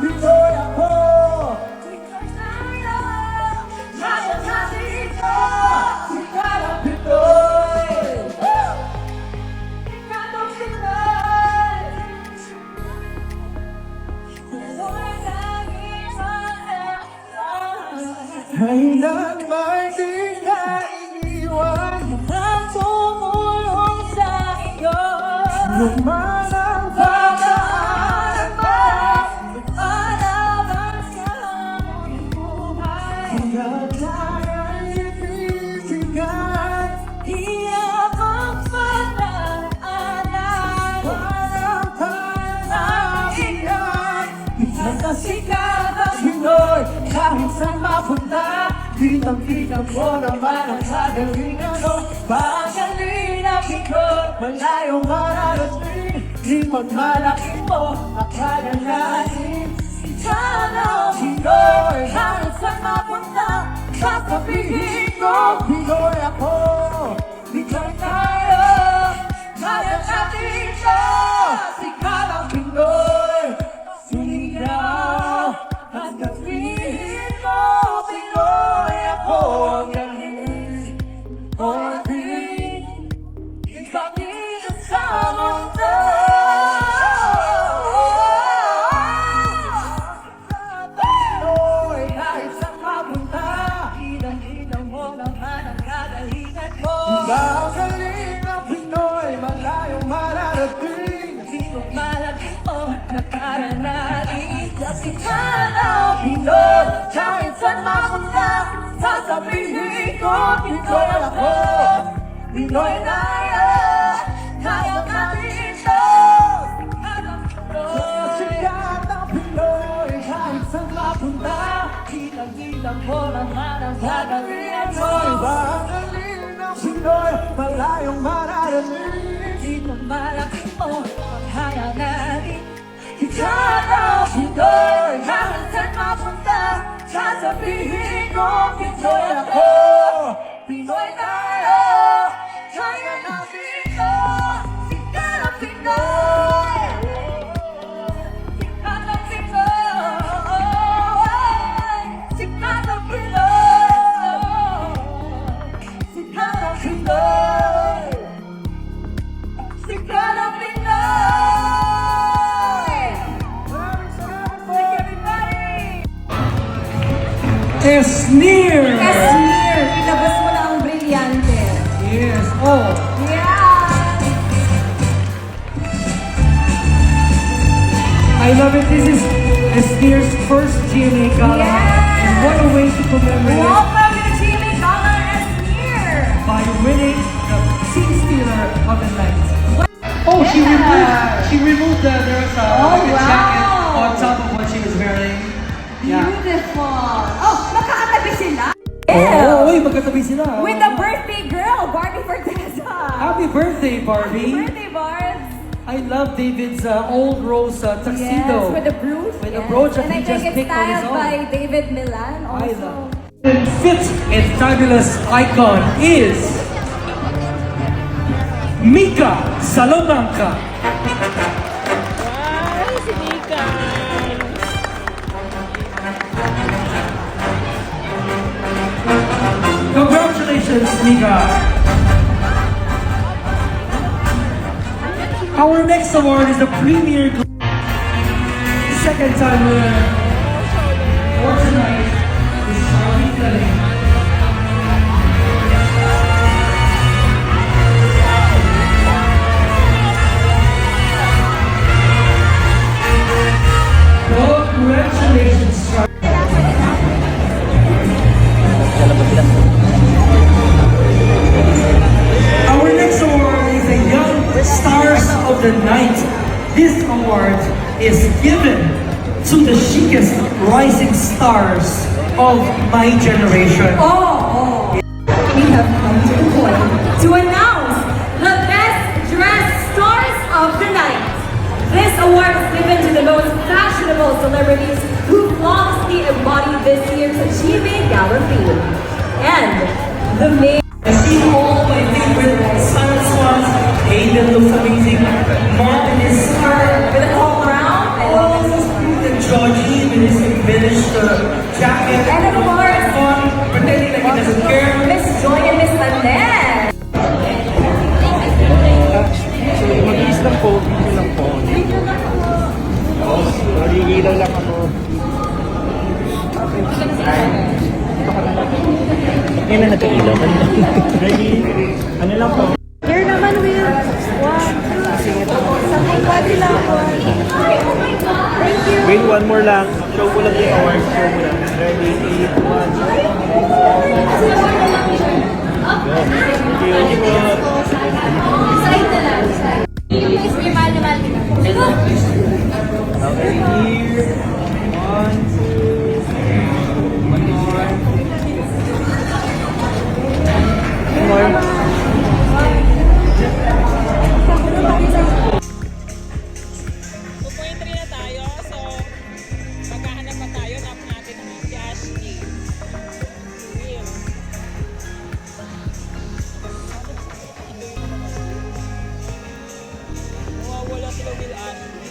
Victoria! Kailan may di na iniwan? Ang tumulong sa iyo mapunta Kitang-kitang mo naman ang kagalingan mo Pagaling na Pinoy Malayong mararating. Di magmalaki mo Akala natin Sana Pinoy Kahit saan mapunta Sasabihin ko Pinoy ako. Pinoy tayo Kaya natin ito Sikat ang Pinoy ta rằng mình nghĩ có nhưng tôi là thơ mình ta rằng ta ta rằng tôi chỉ ra ta phương đôi hai sang là phương ta. Khi làm gì làm vô làm ma làm ra cả riêng rồi và xin đôi và lại ông ma đã đến khi còn ma đã kiếm bầu còn hai là nani thì hai là sang ma phương ta ra giờ Filipino Pinoy ako Pinoy tayo Tayo na Pinoy Pinoy Esnir! Casmir, ilabas mo na ang brilyante. Yes. Oh, Yeah! I love it. This is Esnir's first GMA gala. Yes! And what a way to commemorate it Welcome to the Jimmy Color Casmir! by winning the Scene Stealer of the Night. Oh, she removed. She removed the there was a, Oh, like a jacket on top of what she was wearing. Beautiful! Oh, magkakatabi sila! Oh, uy, magkatabi sila. oh. With the birthday girl, Barbie Forteza! Happy birthday, Barbie. birthday, Barbs! I love David's uh, old rose uh, tuxedo. Yes, with the brooch. With the yes. brooch that and he I just think it's picked on his styled own. by David Milan I also. love. And fit and fabulous icon is Mika Salamanca. Congratulations, Mika. Our next award is the Premier Second time winner Stars of the Night. This award is given to the chicest rising stars of my generation. Oh, oh. We have come to the point to announce the Best Dressed Stars of the Night. This award is given to the most fashionable celebrities who flawlessly embody this year's achieving gala theme. And the main... Aiden looks amazing. Martin is smart. With a whole crown. Oh, and Georgie with his finished uh, jacket. And of course, on, pretending like he doesn't care. Miss Joy and Miss Annette. Lang po, video lang po. Nagigilaw lang ako. Ay, ito na nagkailaw. Ready? Ano lang po? lang, show mo lang yung award, show mo lang. Ready, 8, 1, Kilobilan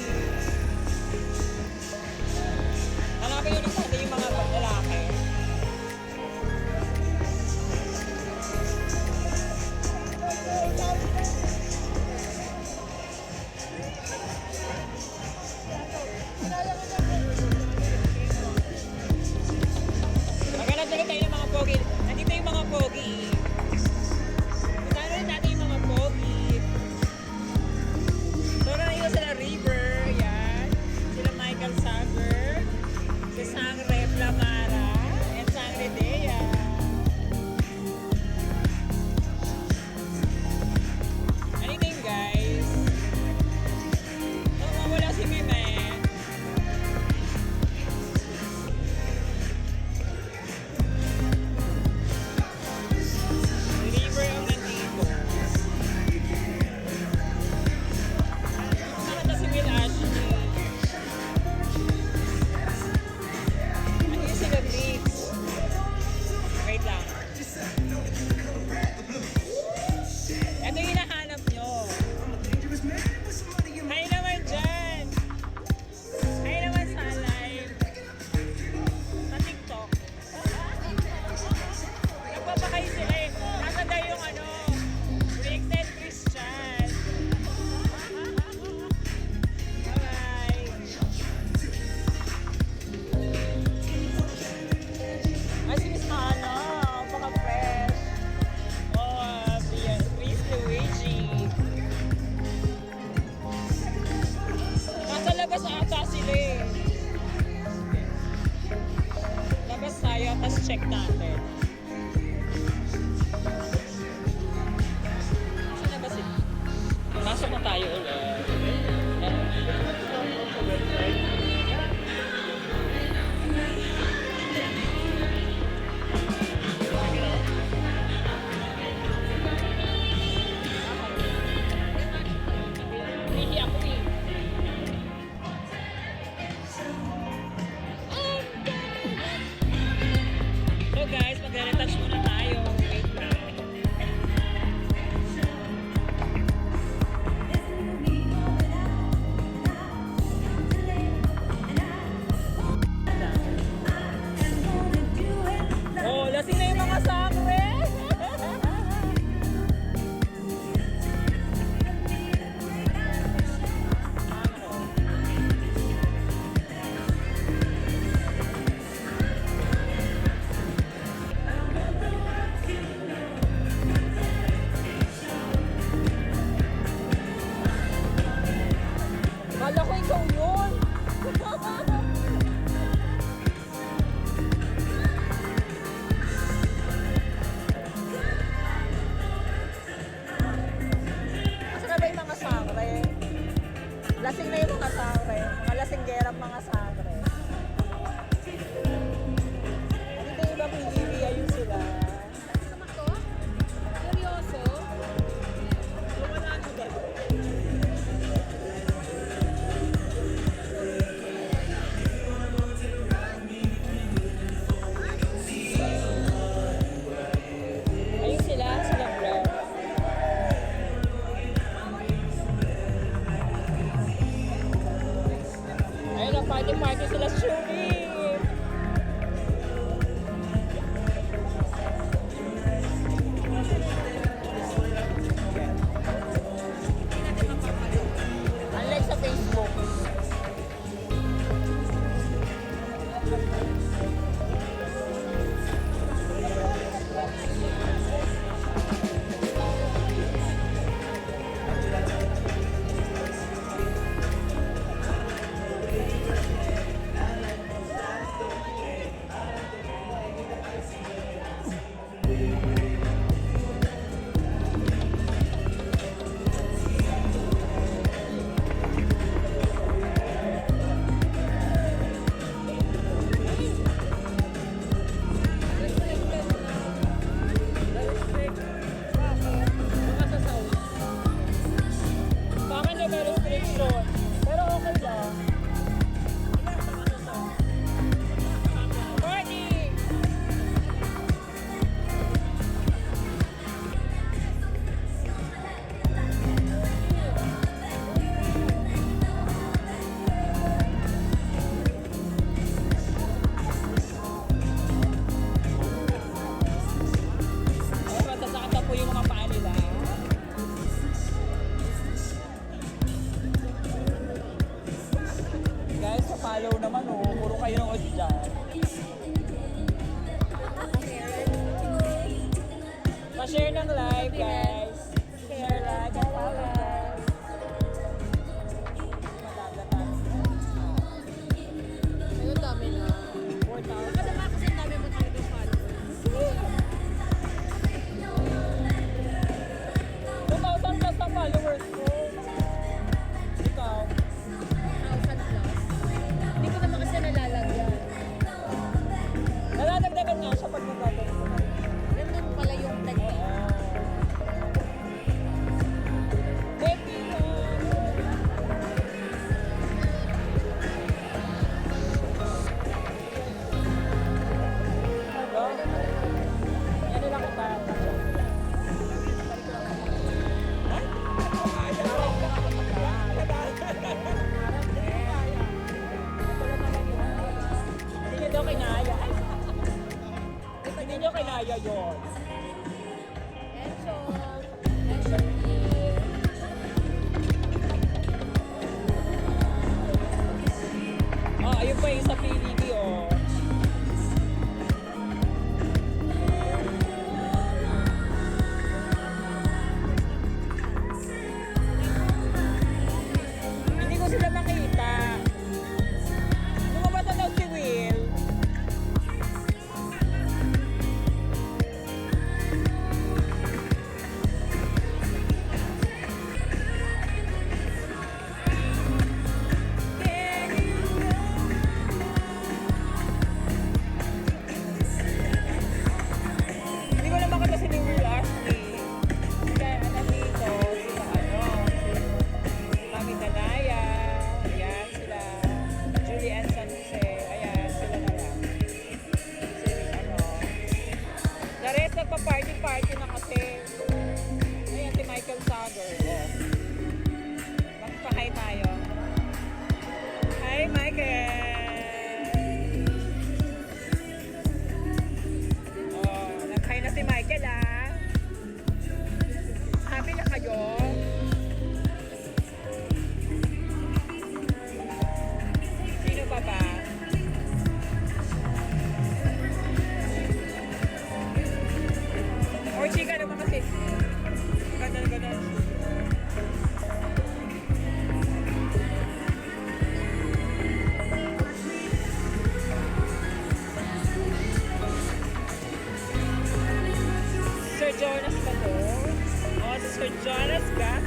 lasing na yung mga tao eh. Mga lasinggera mga sa Marky sila Shumi. Pa-share ng live, guys. you join us, guys.